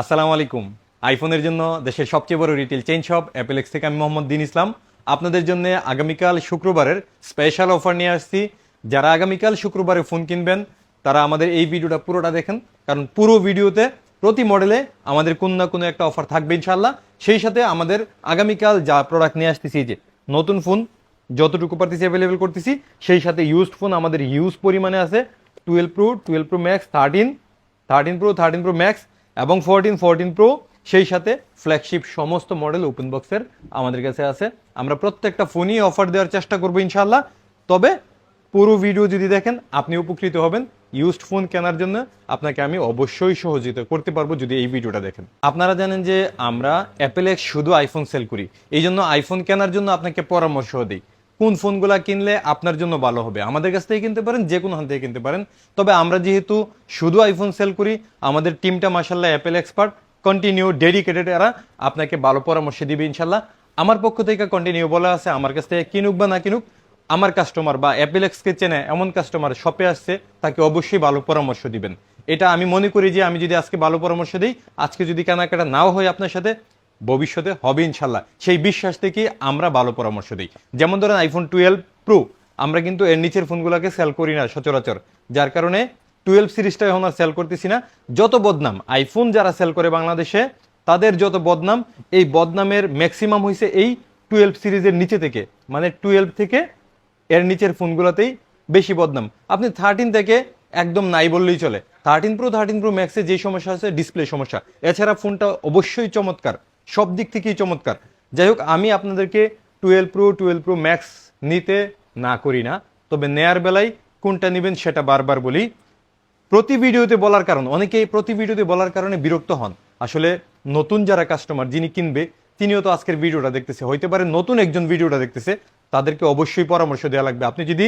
আসসালামু আলাইকুম। আইফোনের জন্য দেশের সবচেয়ে বড় রিটেল চেইন শপ অ্যাপেলেক্স থেকে আমি মোহাম্মদ দিন ইসলাম। আপনাদের জন্য আগামীকাল শুক্রবারের স্পেশাল অফার নিয়ে আসছি। যারা আগামীকাল শুক্রবারে ফোন কিনবেন, তারা আমাদের এই ভিডিওটা পুরোটা দেখেন। কারণ পুরো ভিডিওতে প্রতি মডেলে আমাদের কোনো না কোনো একটা অফার থাকবে ইনশাল্লাহ সেই সাথে আমাদের আগামীকাল যা প্রোডাক্ট নিয়ে আসতেছি যে নতুন ফোন যতটুকু পারতেছি অ্যাভেলেবেল করতেছি, সেই সাথে ইউজড ফোন আমাদের ইউজ পরিমাণে আছে। Twelve pro twelve pro max thirteen thirteen pro thirteen pro max এবং ফোরটিন ফোরটিন প্রো সেই সাথে ফ্ল্যাগশিপ সমস্ত মডেল ওপেন বক্সের আমাদের কাছে আছে। আমরা প্রত্যেকটা ফোনই অফার দেওয়ার চেষ্টা করব ইনশাল্লাহ তবে পুরো ভিডিও যদি দেখেন, আপনি উপকৃত হবেন ইউজড ফোন কেনার জন্য। আপনাকে আমি অবশ্যই সহযোগিতা করতে পারব যদি এই ভিডিওটা দেখেন। আপনারা জানেন যে আমরা অ্যাপেলেক্স শুধু আইফোন সেল করি। এই জন্য আইফোন কেনার জন্য আপনাকে পরামর্শ দিই। কোন ফোনগুলা কিনলে আপনার জন্য ভালো হবে? আমাদের কাছ থেকে কিনতে পারেন, যে কোনো হান থেকে কিনতে পারেন। তবে আমরা যেহেতু শুধু আইফোন সেল করি, আমাদের টিমটা মাসাল্লাহ অ্যাপেল এক্সপার্ট কন্টিনিউ ডেডিকেটেড এরা, আপনাকে ভালো পরামর্শ দিবে ইনশাল্লাহ আমার পক্ষ থেকে কন্টিনিউ বলা আছে, আমার কাছ থেকে কিনুক বা না কিনুক, আমার কাস্টমার বা অ্যাপেলেক্সকে চেনে, এমন কাস্টমার শপে আসছে, তাকে অবশ্যই ভালো পরামর্শ দিবেন। এটা আমি মনে করি যে, আমি যদি আজকে ভালো পরামর্শ দিই, আজকে যদি কেনাকাটা নাও হয় আপনার সাথে ভবিষ্যতে হবে ইনশাল্লাহ সেই বিশ্বাস থেকে আমরা ভালো পরামর্শ দিই। যেমন ধরেন আইফোন টুয়েলভ প্রো আমরা কিন্তু এর নিচের ফোনগুলোকে সেল করি না সচরাচর। যার কারণে টুয়েলভ সিরিজটা এখন আর সেল করতেছি না। যত বদনাম আইফোন যারা সেল করে বাংলাদেশে, তাদের যত বদনাম, এই বদনামের ম্যাক্সিমাম হয়েছে এই টুয়েলভ সিরিজের নিচে থেকে। মানে টুয়েলভ থেকে এর নিচের ফোনগুলোতেই বেশি বদনাম। আপনি থার্টিন থেকে একদম নাই বললেই চলে। থার্টিন প্রো থার্টিন প্রো ম্যাক্সে যে সমস্যা আছে ডিসপ্লে সমস্যা। এছাড়া ফোনটা অবশ্যই চমৎকার। সব দিক থেকেই চমৎকার। যাই হোক, আমি আপনাদেরকে twelve pro twelve pro max নিতে না করি না, তবে নেয়ার বেলায় কোনটা নেবেন সেটা বারবার বলি। প্রতি ভিডিওতে বলার কারণ, অনেকেই প্রতি ভিডিওতে বলার কারণে বিরক্ত হন। আসলে নতুন যারা কাস্টমার যিনি কিনবে, তিনিও তো আজকের ভিডিওটা দেখতেছে। হইতে পারে নতুন একজন ভিডিওটা দেখতেছে, তাদেরকে অবশ্যই পরামর্শ দেওয়া লাগবে। আপনি যদি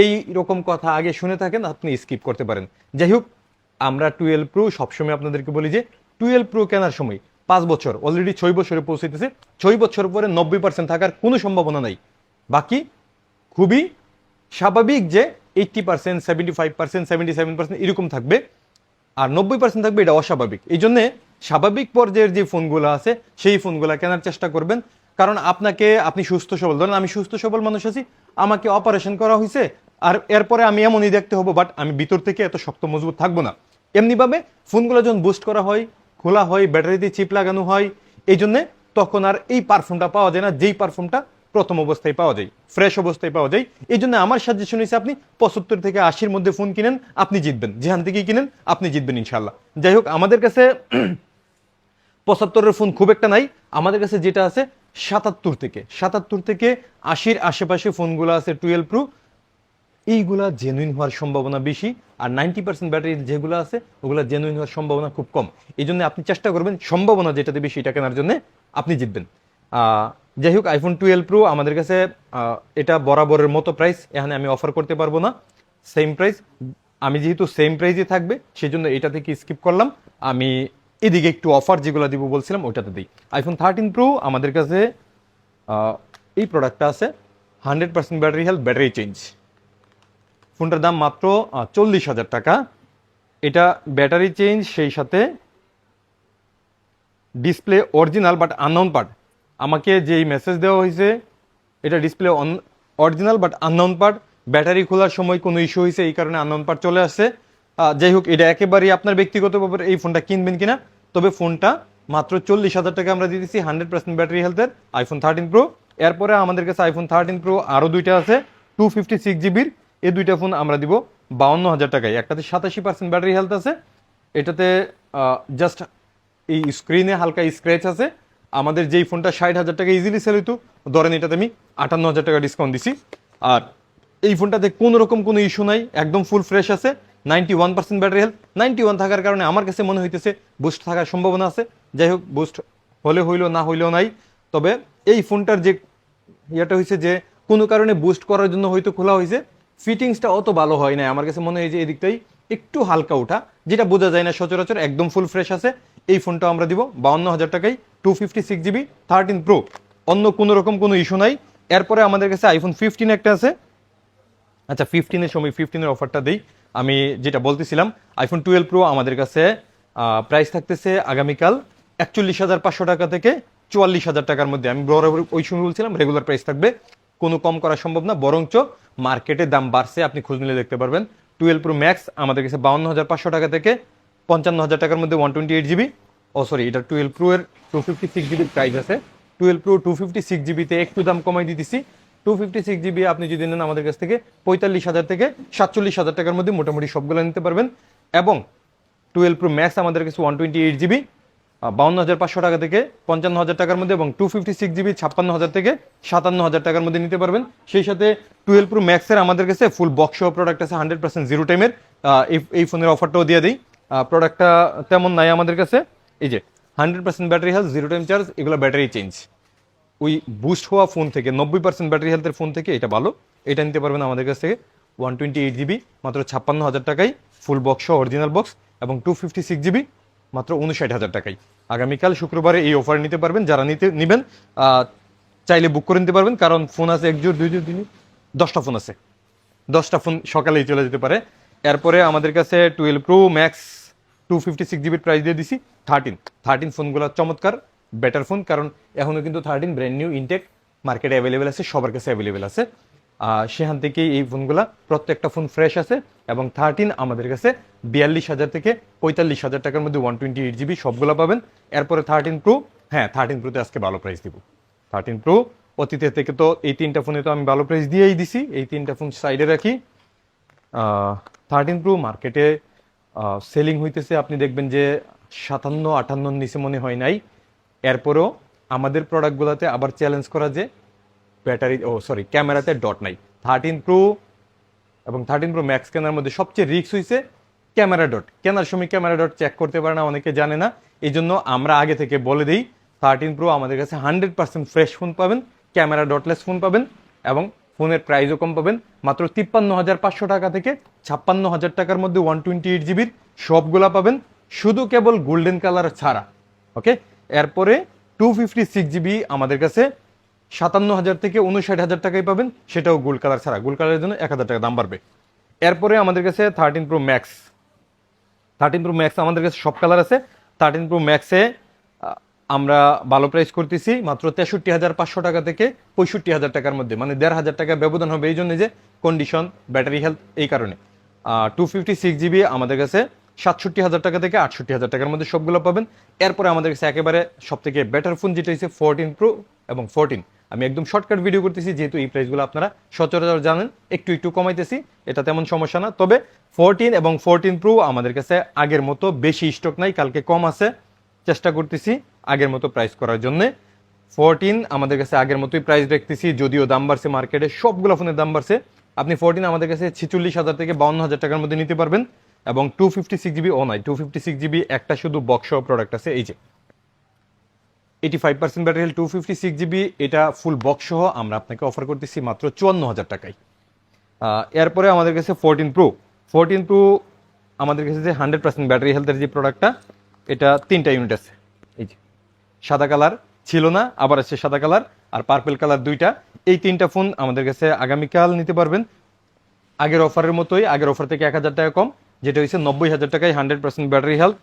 এই রকম কথা আগে শুনে থাকেন, আপনি স্কিপ করতে পারেন। যাই হোক, আমরা টুয়েলভ প্রো সবসময় আপনাদেরকে বলি যে টুয়েলভ প্রো কেনার সময় পাঁচ বছর অলরেডি ছয় বছরে পৌঁছাইতেছে। ছয় বছর পরে নব্বই পার্সেন্ট থাকার কোনো সম্ভাবনা নাই। বাকি খুবই স্বাভাবিক যে eighty percent seventy five percent seventy seven percent এরকম থাকবে। আর নব্বই পার্সেন্ট থাকবে এটা অস্বাভাবিক। এই জন্যে স্বাভাবিক পর্যায়ের যে ফোনগুলো আছে, সেই ফোনগুলো কেনার চেষ্টা করবেন। কারণ আপনাকে, আপনি সুস্থ সবল। ধরেন আমি সুস্থ সবল মানুষ আছি, আমাকে অপারেশন করা হয়েছে আর এরপরে আমি এমনই দেখতে হব বাট আমি ভিতর থেকে এত শক্ত, মজবুত থাকব না। এমনিভাবে ফোনগুলো যখন বুস্ট করা হয় খোলা হয় ব্যাটারিতে চিপ লাগানো হয়, এই জন্যে তখন আর এই পারফিউমটা পাওয়া যায় না, যেই পারফিউমটা প্রথম অবস্থায় পাওয়া যায় ফ্রেশ অবস্থায় পাওয়া যায়। এই জন্য আমার সাজেশন হয়েছে আপনি পঁচাত্তর থেকে আশির মধ্যে ফোন কিনেন, আপনি জিতবেন। যেখান থেকেই কিনেন, আপনি জিতবেন ইনশাল্লাহ যাই হোক, আমাদের কাছে পঁচাত্তরের ফোন খুব একটা নাই। আমাদের কাছে যেটা আছে, সাতাত্তর থেকে সাতাত্তর থেকে আশির আশেপাশে ফোনগুলো আছে টুয়েলভ প্রো এইগুলা জেনুইন হওয়ার সম্ভাবনা বেশি, আর নাইনটি পার্সেন্ট ব্যাটারি যেগুলো আছে, ওগুলো জেনুইন হওয়ার সম্ভাবনা খুব কম। এই জন্য আপনি চেষ্টা করবেন, সম্ভাবনা যেটাতে বেশি এটা কেনার জন্য আপনি জিতবেন। যাই হোক আইফোন টুয়েলভ প্রো আমাদের কাছে এটা বরাবরের মতো প্রাইস এখানে আমি অফার করতে পারব না। সেম প্রাইস আমি যেহেতু সেম প্রাইসে থাকবে সেই জন্য এটা থেকে স্কিপ করলাম। আমি এদিকে একটু অফার যেগুলো দিব বলছিলাম, ওইটাতে দিই। আইফোন থার্টিন প্রো আমাদের কাছে এই প্রোডাক্টটা আছে hundred percent battery health battery change ফোনটার দাম মাত্র চল্লিশ হাজার টাকা। এটা ব্যাটারি চেঞ্জ, সেই সাথে display original but unknown part. আমাকে যেই মেসেজ দেওয়া হয়েছে, এটা display on, original but unknown part. Battery খোলার সময় কোনো ইস্যু হয়েছে, এই কারণে আননাউন পার্ট চলে আসছে। যাই হোক, এটা একেবারেই আপনার ব্যক্তিগত ব্যাপার এই ফোনটা কিনবেন কিনা, তবে ফোনটা মাত্র চল্লিশ হাজার টাকা আমরা দিতেছি হান্ড্রেড পার্সেন্ট ব্যাটারি হেলথের আইফোন থার্টিন প্রো এরপরে আমাদের কাছে আইফোন থার্টিন প্রো আরও দুইটা আছে টু ফিফটি সিক্স জিবির এই দুইটা ফোন আমরা দিব বাউন্ন হাজার টাকায়। একটাতে সাতাশি পার্সেন্ট ব্যাটারি হেলথ আছে, এটাতে জাস্ট এই স্ক্রিনে হালকা স্ক্র্যাচ আছে। আমাদের যেই ফোনটা ষাট হাজার টাকা ইজিলি সেল হইতো, ধরেন এটাতে আমি আটান্ন হাজার টাকা ডিসকাউন্ট দিছি। আর এই ফোনটাতে কোনো রকম কোনো ইস্যু নাই, একদম ফুল ফ্রেশ আছে ninety one percent battery health ninety one থাকার কারণে আমার কাছে মনে হইতেছে বুস্ট থাকার সম্ভাবনা আছে। যাই হোক বুস্ট হলে হইল, না হইলেও নাই। তবে এই ফোনটার যে ইয়েটা হয়েছে যে, কোনো কারণে বুস্ট করার জন্য হয়তো খোলা হয়েছে ফিটিংসটা অত ভালো হয় না আমার কাছে মনে হয় যে এদিকটাই একটু হালকা ওঠা যেটা বোঝা যায় না সচরাচর, একদম ফুল ফ্রেশ আছে। এই ফোনটা আমরা দিব, বাউন্ন হাজার টাকায় two fifty six GB thirteen pro অন্য কোনো রকম কোনো ইস্যু নাই। এরপরে আমাদের কাছে আইফোন ফিফটিন একটা আছে। আচ্ছা ফিফটিনের সময় ফিফটিনের অফারটা দিই। আমি যেটা বলতেছিলাম আইফোন টুয়েলভ প্রো আমাদের কাছে প্রাইস থাকতেছে আগামীকাল একচল্লিশ হাজার পাঁচশো টাকা থেকে চুয়াল্লিশ হাজার টাকার মধ্যে। আমি বরাবর ওই সময় বলছিলাম রেগুলার প্রাইস থাকবে। কোনো কম করা সম্ভব না, বরঞ্চ মার্কেটে দাম বাড়ছে, আপনি খোঁজ নিলে দেখতে পারবেন। টুয়েলভ প্রো ম্যাক্স আমাদের কাছে বাউন্ন হাজার পাঁচশো টাকা থেকে পঞ্চান্ন হাজার টাকার মধ্যে one twenty eight GB oh sorry এটা টুয়েলভ প্রো এর টু ফিফটি সিক্স জিবির প্রাইস আছে। Twelve pro two fifty six জিবিতে একটু দাম কমাই দিতেছি। টু ফিফটি সিক্স জিবি আপনি যদি নেন আমাদের কাছ থেকে পঁয়তাল্লিশ হাজার থেকে সাতচল্লিশ হাজার টাকার মধ্যে মোটামুটি সবগুলো নিতে পারবেন। এবং টুয়েলভ প্রো ম্যাক্স আমাদের কাছে ওয়ান টোয়েন্টি এইট জিবি বাউন্ন হাজার পাঁচশো টাকা থেকে পঞ্চান্ন হাজার টাকার মধ্যে এবং টু ফিফটি সিক্স জিবি ছাপ্পান্ন হাজার থেকে সাতান্ন হাজার টাকার মধ্যে নিতে পারবেন। সেই সাথে টুয়েলভ প্রো ম্যাক্সের আমাদের কাছে ফুল বক্স প্রোডাক্ট আছে হান্ড্রেড পার্সেন্ট জিরো টাইমের এই ফোনের অফারটাও দিয়ে দিই। প্রোডাক্টটা তেমন নাই আমাদের কাছে। এই যে hundred percent battery health zero time charge এগুলো ব্যাটারি চেঞ্জ ওই বুস্ট হওয়া ফোন থেকে, নব্বই পার্সেন্ট ব্যাটারি হেলথের ফোন থেকে এটা ভালো। এটা নিতে পারবেন আমাদের কাছ থেকে ওয়ান টোয়েন্টি এইট জিবি মাত্র ছাপ্পান্ন হাজার টাকায় ফুল বক্স অরিজিনাল বক্স এবং টু ফিফটি সিক্স জিবি মাত্র উনষাট হাজার টাকায় আগামীকাল শুক্রবারে এই অফার নিতে পারবেন, যারা নিতে নেবেন চাইলে বুক করে নিতে পারবেন, কারণ ফোন আছে এক জোর দুই জোর দশটা ফোন আছে। দশটা ফোন সকালেই চলে যেতে পারে। এরপরে আমাদের কাছে twelve pro max two fifty six জিবির প্রাইস দিয়ে দিছি থার্টিন থার্টিন ফোনগুলো চমৎকার বেটার ফোন কারণ এখনও কিন্তু থার্টিন ব্র্যান্ড নিউ ইনটেক মার্কেটে অ্যাভেলেবেল আছে, সবার কাছে অ্যাভেলেবেল আছে। সেখান থেকেই এই ফোনগুলা প্রত্যেকটা ফোন ফ্রেশ আছে এবং থার্টিন আমাদের কাছে বিয়াল্লিশ হাজার থেকে পঁয়তাল্লিশ হাজার টাকার মধ্যে ওয়ান টোয়েন্টি এইট জিবি সবগুলো পাবেন। এরপরে থার্টিন প্রো হ্যাঁ থার্টিন প্রোতে আজকে ভালো প্রাইস দিব। থার্টিন প্রো অতীতের থেকে তো এই তিনটা ফোনে তো আমি ভালো প্রাইস দিয়েই দিছি। এই তিনটা ফোন সাইডে রাখি। থার্টিন প্রো মার্কেটে সেলিং হইতেছে, আপনি দেখবেন যে সাতান্ন আটান্নর নিচে মনে হয় নাই। এরপরও আমাদের প্রোডাক্টগুলোতে আবার চ্যালেঞ্জ করা যে ব্যাটারি, ও সরি ক্যামেরাতে ডট নাই। থার্টিন প্রো এবং থার্টিন প্রো ম্যাক্স কেনার মধ্যে সবচেয়ে রিস্ক হয়েছে ক্যামেরা ডট কেনার সময় ক্যামেরা ডট চেক করতে পারে না, অনেকে জানে না। এই জন্য আমরা আগে থেকে বলে দিই থার্টিন প্রো আমাদের কাছে হান্ড্রেড পার্সেন্ট ফ্রেশ ফোন পাবেন, ক্যামেরা ডটলেস ফোন পাবেন এবং ফোনের প্রাইসও কম পাবেন। মাত্র তিপ্পান্ন হাজার পাঁচশো টাকা থেকে ছাপ্পান্ন হাজার টাকার মধ্যে ওয়ান টোয়েন্টি এইট জিবির সবগুলা পাবেন, শুধু কেবল গোল্ডেন কালার ছাড়া। ওকে এরপরে টু ফিফটি সিক্স জিবি আমাদের কাছে সাতান্ন হাজার থেকে উনষাট হাজার টাকায় পাবেন, সেটাও গোল্ড কালার ছাড়া। গোল্ড কালারের জন্য এক হাজার টাকা দাম বাড়বে। এরপরে আমাদের কাছে thirteen pro max thirteen pro max আমাদের কাছে সব কালার আছে। থার্টিন প্রো ম্যাক্সে আমরা ভালো প্রাইস করতেছি মাত্র তেষট্টি হাজার পাঁচশো টাকা থেকে পঁয়ষট্টি হাজার টাকার মধ্যে। মানে দেড় হাজার টাকা ব্যবধান হবে এই জন্য যে কন্ডিশন ব্যাটারি হেলথ এই কারণে। টু ফিফটি সিক্স জিবি আমাদের কাছে সাতষট্টি হাজার টাকা থেকে আটষট্টি হাজার টাকার মধ্যে সবগুলো পাবেন। এরপরে আমাদের কাছে একেবারে সব থেকে বেটার ফোন যেটা হচ্ছে ফোরটিন প্রো এবং ফোরটিন আমি একদম শর্টকাট ভিডিও করতেছি, যেহেতু এই প্রাইসগুলো আপনারা সচরাচর জানেন, একটু একটু কমাইতেছি, এটা তেমন সমস্যা না। তবে ফোরটিন এবং ফোরটিন প্রো আমাদের কাছে আগের মতো বেশি স্টক নাই, কালকে কম আছে, চেষ্টা করতেছি আগের মতো প্রাইস করার জন্য। ফোরটিন আমাদের কাছে আগের মতোই প্রাইস দেখতেছি, যদিও দাম বাড়ছে মার্কেটে সবগুলো ফোনের দাম বাড়ছে। আপনি ফোরটিন আমাদের কাছে ছিচল্লিশ হাজার থেকে বাউন্ন হাজার টাকার মধ্যে নিতে পারবেন, এবং টু ফিফটি সিক্স জিবি ও নাই টু ফিফটি সিক্স জিবি একটা শুধু বক্স প্রোডাক্ট আছে, এই যে। Eighty five percent battery two fifty six GB এটা ফুল বক্স সহ আমরা আপনাকে অফার করতেছি মাত্র চুয়ান্ন হাজার টাকায়। এরপরে আমাদের কাছে ফোরটিন প্রো ফোরটিন প্রো আমাদের কাছে যে হান্ড্রেড পার্সেন্ট ব্যাটারি হেলথের যে প্রোডাক্টটা এটা তিনটা ইউনিট আছে। এই যে, সাদা কালার ছিল না, আবার আছে সাদা কালার আর পার্পেল কালার দুইটা। এই তিনটা ফোন আমাদের কাছে আগামীকাল নিতে পারবেন। আগের অফারের মতোই, আগের অফার থেকে এক হাজার টাকা কম, যেটা হচ্ছে নব্বই হাজার টাকায় hundred percent battery health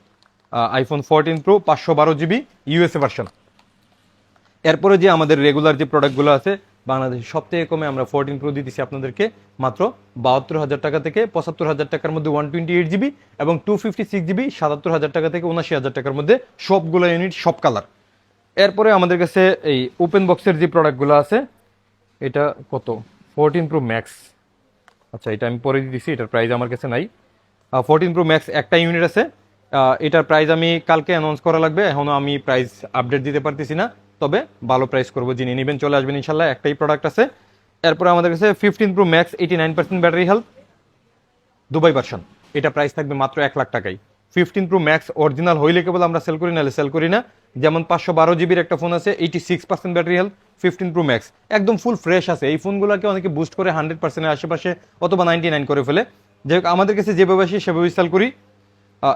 iPhone fourteen pro পাঁচশো বারো জিবি ইউএসএ ভার্সন এরপরে যে আমাদের রেগুলার যে প্রোডাক্টগুলো আছে, বাংলাদেশে সব থেকে কমে আমরা ফোরটিন প্রো দিতেছি আপনাদেরকে মাত্র বাহাত্তর হাজার টাকা থেকে পঁচাত্তর হাজার টাকার মধ্যে ওয়ান টোয়েন্টি এইট জিবি এবং টু ফিফটি সিক্স জিবি সাতাত্তর হাজার টাকা থেকে উনাশি হাজার টাকার মধ্যে সবগুলো ইউনিট সব কালার এরপরে আমাদের কাছে এই ওপেন বক্সের যে প্রোডাক্টগুলো আছে, এটা কত? ফোরটিন প্রো ম্যাক্স আচ্ছা এটা আমি পরে দিয়ে দিচ্ছি এটার প্রাইস আমার কাছে নাই। ফোরটিন প্রো ম্যাক্স একটা ইউনিট আছে। এটার প্রাইস আমি কালকে অ্যানাউন্স করা লাগবে এখনও আমি প্রাইস আপডেট দিতে পারতেছি না। তবে ভালো প্রাইস করব, যিনি নেবেন চলে আসবেন ইনশাল্লাহ, একটাই প্রোডাক্ট আছে। এরপরে আমাদের কাছে fifteen pro max eighty nine percent battery health Dubai version এটা প্রাইস থাকবে মাত্র এক লাখ টাকায়। ফিফটিন প্রো ম্যাক্স অরিজিনাল হইলে কেবল আমরা সেল করি, নাহলে সেল করি না। যেমন পাঁচশো বারো জিবির একটা ফোন আছে eighty six percent battery health fifteen pro max একদম ফুল ফ্রেশ আছে। এই ফোনগুলোকে অনেকে বুস্ট করে হান্ড্রেড পার্সেন্টের আশেপাশে অথবা নাইনটি নাইন করে ফেলে। যাই আমাদের কাছে যেভাবে আসি সেভাবে সেল করি।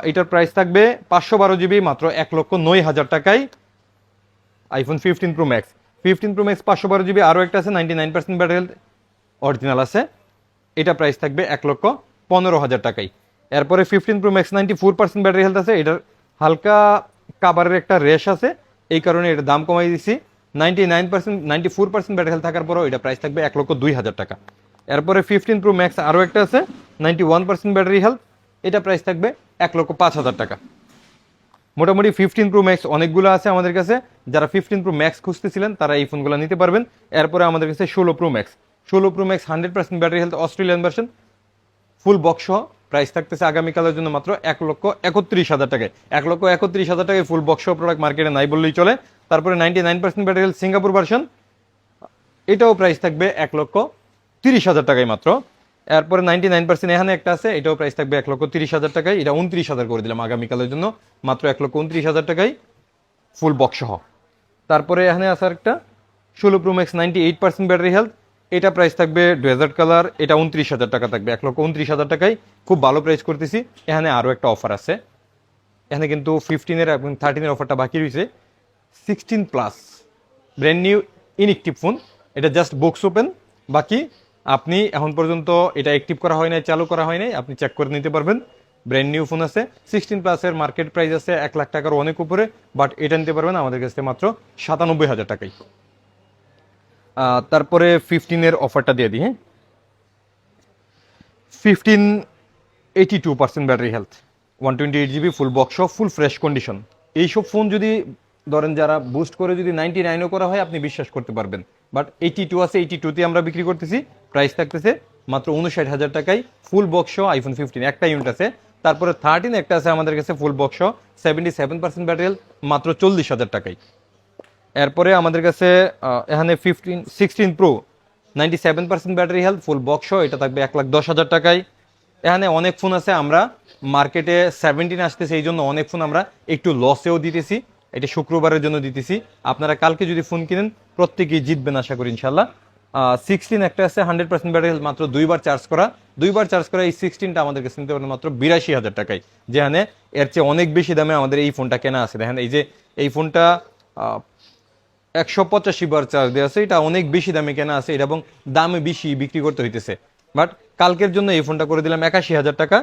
এটার প্রাইস থাকবে পাঁচশো বারো জিবি মাত্র এক লক্ষ নয় হাজার টাকায়। IPhone fifteen pro max fifteen pro max পাঁচশো বারো জিবি আরও একটা আছে ninety nine percent battery original আছে। এটা প্রাইস থাকবে এক লক্ষ পনেরো হাজার টাকাই এরপরে fifteen pro max ninety four percent battery health আছে, এটার হালকা কাবারের একটা রেশ আছে, এই কারণে এটা দাম কমাই দিছি। Ninety nine percent ninety four percent battery health থাকার পরেও এটা প্রাইস থাকবে এক লক্ষ দুই হাজার টাকা। এরপরে ফিফটিন প্রো ম্যাক্স আরও একটা আছে ninety one percent battery health এটা প্রাইস থাকবে এক লক্ষ পাঁচ হাজার টাকা। মোটামুটি ফিফটিন প্রো ম্যাক্স অনেকগুলো আছে আমাদের কাছে। যারা ফিফটিন প্রো ম্যাক্স খুঁজতেছিলেন, তারা এই ফোনগুলো নিতে পারবেন। এরপরে আমাদের কাছে ষোলো প্রো ম্যাক্স ষোলো pro max hundred percent battery health Australian version full box price থাকতেছে আগামীকালের জন্য মাত্র এক লক্ষ একত্রিশ হাজার টাকায়। এক লক্ষ একত্রিশ হাজার টাকায় ফুল বক্স প্রোডাক্ট মার্কেটে নাই বললেই চলে। তারপরে ninety nine percent battery health Singapore version এটাও প্রাইস থাকবে এক লক্ষ তিরিশ হাজার টাকায় মাত্র। এরপরে নাইনটি নাইন পার্সেন্ট এখানে একটা আছে, এটাও প্রাইস থাকবে এক লক্ষ তিরিশ হাজার টাকায়। এটা উনত্রিশ হাজার করে দিলাম আগামীকালের জন্য, মাত্র এক লক্ষ উনত্রিশ হাজার টাকায় ফুল বক্স সহ। তারপরে এখানে আছে একটা ষোলো pro max ninety eight percent battery health এটা প্রাইস থাকবে ডেজার্ট কালার এটা উনত্রিশ হাজার টাকা থাকবে, এক লক্ষ উনত্রিশ হাজার টাকায়। খুব ভালো প্রাইস করতেছি। এখানে আরও একটা অফার আছে। এখানে কিন্তু ফিফটিনের এবং থার্টিনের অফারটা বাকি রয়েছে। Sixteen plus brand new inactive phone এটা জাস্ট বক্স ওপেন বাকি আপনি এখন পর্যন্ত এটা অ্যাক্টিভ করা হয় নাই, চালু করা হয় নাই, আপনি চেক করে নিতে পারবেন। ব্র্যান্ড নিউ ফোন আছে সিক্সটিন প্লাসের মার্কেট প্রাইস আছে, এক লাখ টাকার অনেক উপরে বাট এটা নিতে পারবেন আমাদের কাছে মাত্র সাতানব্বই হাজার টাকাই তারপরে ফিফটিনের অফারটা দিয়ে দিই হ্যাঁ? Fifteen eighty two percent battery health one twenty eight GB full box full fresh condition এইসব ফোন যদি ধরেন যারা বুস্ট করে যদি নাইনটি নাইনও করা হয়, আপনি বিশ্বাস করতে পারবেন। বাট এইটি টু আছে এইটি টুতে আমরা বিক্রি করতেছি। প্রাইস থাকতেছে মাত্র উনষাট হাজার টাকায় ফুল বক্স আইফোন ফিফটিন একটা ইউনিট আছে, তারপরে থার্টিন একটা আছে আমাদের কাছে full box seventy seven percent battery health মাত্র চল্লিশ হাজার টাকায়। এরপরে আমাদের কাছে এখানে fifteen sixteen pro ninety seven percent battery health full box এটা থাকবে এক লাখ দশ হাজার টাকায়। এখানে অনেক ফোন আছে, আমরা মার্কেটে সেভেন্টিন আসতেছে এই জন্য অনেক ফোন আমরা একটু লসেও দিতেছি। এটা শুক্রবারের জন্য দিতেছি। আপনারা কালকে যদি ফোন কিনেন, প্রত্যেকেই জিতবেন আশা করি ইনশাল্লাহ সিক্সটিন একটা আছে হান্ড্রেড পার্সেন্ট ব্যাটারি মাত্র দুইবার চার্জ করা। দুইবার চার্জ করা এই সিক্সটিনটা আমাদের কাছে নিতে পারেন মাত্র বিরাশি হাজার টাকায়, যেখানে এর চেয়ে অনেক বেশি দামে আমাদের এই ফোনটা কেনা আছে। দেখেন, এই যে এই ফোনটা একশো পঁচাশি বার চার্জ দেওয়া আছে, এটা অনেক বেশি দামে কেনা আছে, এটা এবং দামে বেশি বিক্রি করতে হইতেছে। বাট কালকের জন্য এই ফোনটা করে দিলাম একাশি হাজার টাকা।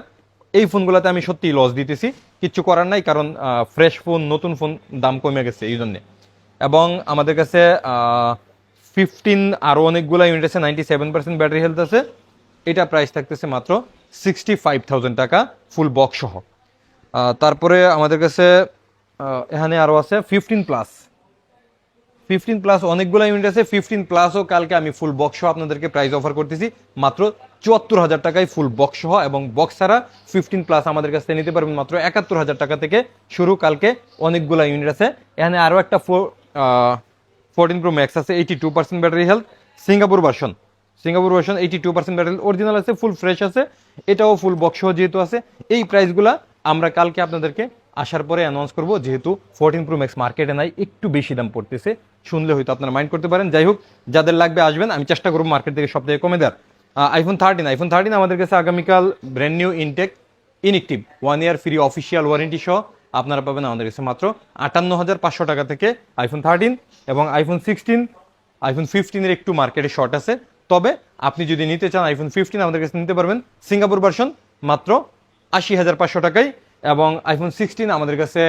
এই ফোনগুলোতে আমি সত্যিই লস দিতেছি। কিচ্ছু করার নাই, কারণ ফ্রেশ ফোন নতুন ফোন দাম কমে গেছে এই জন্যে। এবং আমাদের কাছে ফিফটিন আরও অনেকগুলো ইউনিট আছে ninety seven percent battery health আছে। এটা প্রাইস থাকতেছে মাত্র সিক্সটি ফাইভ থাউজেন্ড টাকা ফুল বক্স সহ। তারপরে আমাদের কাছে এখানে আরও আছে ফিফটিন প্লাস ফিফটিন প্লাস অনেকগুলো ইউনিট আছে। ফিফটিন প্লাসও কালকে আমি ফুল বক্স সহ আপনাদেরকে প্রাইস অফার করতেছি। মাত্র চুয়াত্তর হাজার টাকায় ফুল বক্স সহ এবং বক্স ছাড়া ফিফটিন প্লাস আমাদের কাছ নিতে পারবেন মাত্র একাত্তর হাজার টাকা থেকে শুরু কালকে অনেকগুলো ইউনিট আছে। এখানে আরও একটা ফোর ফোরটিন প্রো ম্যাক্স আছে eighty two percent battery health Singapore version Singapore version eighty two percent battery original আছে ফুল ফ্রেশ আছে। এটাও ফুল বক্স সহ যেহেতু আছে, এই প্রাইসগুলা আমরা কালকে আপনাদেরকে আসার পরে অ্যানাউন্স করব, যেহেতু ফোরটিন প্রো ম্যাক্স মার্কেটে নাই, একটু বেশি দাম পড়তেছে। শুনলে হয়তো আপনারা মাইন্ড করতে পারেন। যাই হোক, যাদের লাগবে আসবেন, আমি চেষ্টা করব মার্কেট থেকে সব থেকে কমে দেওয়ার। আইফোন থার্টিন আইফোন থার্টিন আমাদের কাছে আগামীকাল brand new intact inactive one year free official warranty সহ আপনারা পাবেন আমাদের কাছে মাত্র আটান্ন হাজার পাঁচশো টাকা থেকে আইফোন থার্টিন এবং আইফোন সিক্সটিন আইফোন ফিফটিনের একটু মার্কেটে শর্ট আছে। তবে আপনি যদি নিতে চান আইফোন ফিফটিন আমাদের কাছে নিতে পারবেন সিঙ্গাপুর ভার্সন মাত্র আশি হাজার পাঁচশো টাকায় এবং আইফোন সিক্সটিন আমাদের কাছে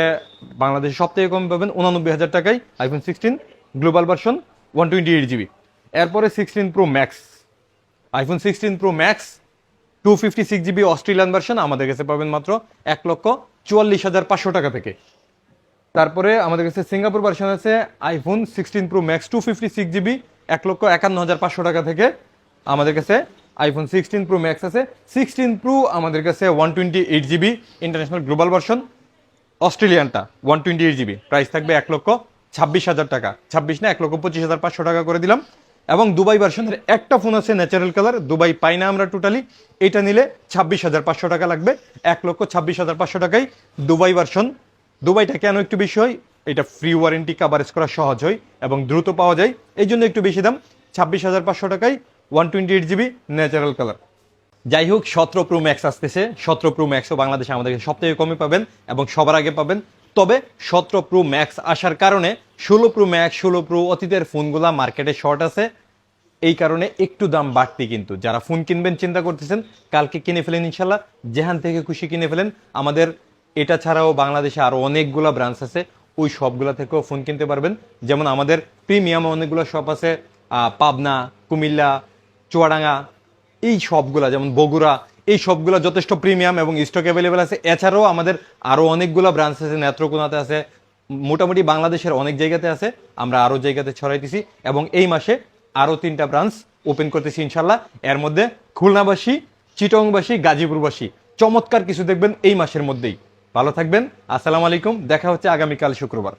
বাংলাদেশে সব থেকে কম পাবেন উনানব্বই হাজার টাকায়। IPhone sixteen global version one twenty eight GB এরপরে sixteen pro max iPhone sixteen pro max two fifty six GB Australian version আমাদের কাছে পাবেন মাত্র এক লক্ষ চুয়াল্লিশ হাজার পাঁচশো টাকা থেকে। তারপরে আমাদের কাছে সিঙ্গাপুর ভার্সন আছে iPhone sixteen pro max two fifty six GB এক লক্ষ একান্ন হাজার পাঁচশো টাকা থেকে। আমাদের কাছে আইফোন সিক্সটিন প্রো ম্যাক্স আছে সিক্সটিন প্রো আমাদের কাছে one twenty eight GB international global version অস্ট্রেলিয়ানটা one twenty eight GB price থাকবে এক লক্ষ ছাব্বিশ হাজার টাকা। ছাব্বিশ না, এক লক্ষ পঁচিশ হাজার পাঁচশো টাকা করে দিলাম। এবং দুবাই ভার্সনের একটা ফোন আছে ন্যাচারাল কালার দুবাই পাই না আমরা টোটালি এটা নিলে ছাব্বিশ হাজার পাঁচশো টাকা লাগবে। এক লক্ষ ছাব্বিশ হাজার পাঁচশো টাকায় দুবাই ভার্সন দুবাইটা কেন একটু বেশি হয়? এটা ফ্রি ওয়ারেন্টি কাভারেজ করা সহজ হয় এবং দ্রুত পাওয়া যায়। এই জন্য একটু বেশি দাম। ছাব্বিশ হাজার পাঁচশো টাকায় one twenty eight GB natural colour যাই হোক, সতেরো প্রো ম্যাক্স আসতেছে। সতেরো প্রো ম্যাক্সও বাংলাদেশে আমাদের সব থেকে কমে পাবেন এবং সবার আগে পাবেন। তবে সতেরো প্রো ম্যাক্স আসার কারণে ষোলো প্রো ম্যাক্স ষোলো প্রো অতীতের ফোনগুলা মার্কেটে শর্ট আছে। এই কারণে একটু দাম বাড়তি কিন্তু। যারা ফোন কিনবেন, চিন্তা করতেছেন, কালকে কিনে ফেলেন ইনশাল্লাহ, যেখান থেকে খুশি কিনে ফেলেন, আমাদের এটা ছাড়াও বাংলাদেশে আরও অনেকগুলো ব্রাঞ্চ আছে, ওই সবগুলা থেকেও ফোন কিনতে পারবেন। যেমন আমাদের প্রিমিয়াম অনেকগুলো শপ আছে পাবনা, কুমিল্লা, চুয়াডাঙ্গা, এই সবগুলা, যেমন বগুড়া এই সবগুলা যথেষ্ট প্রিমিয়াম এবং স্টক অ্যাভেলেবেল আছে। এছাড়াও আমাদের আরও অনেকগুলো ব্রাঞ্চ আছে, নেত্রকোনাতে আছে, মোটামুটি বাংলাদেশের অনেক জায়গাতে আছে, আমরা আরও জায়গাতে ছড়াইতেছি এবং এই মাসে আরও তিনটা ব্রাঞ্চ ওপেন করতেছি ইনশাল্লাহ এর মধ্যে খুলনাবাসী, চিটংবাসী, গাজীপুরবাসী, চমৎকার কিছু দেখবেন এই মাসের মধ্যেই। ভালো থাকবেন, আসসালামু আলাইকুম, দেখা হচ্ছে আগামীকাল শুক্রবার।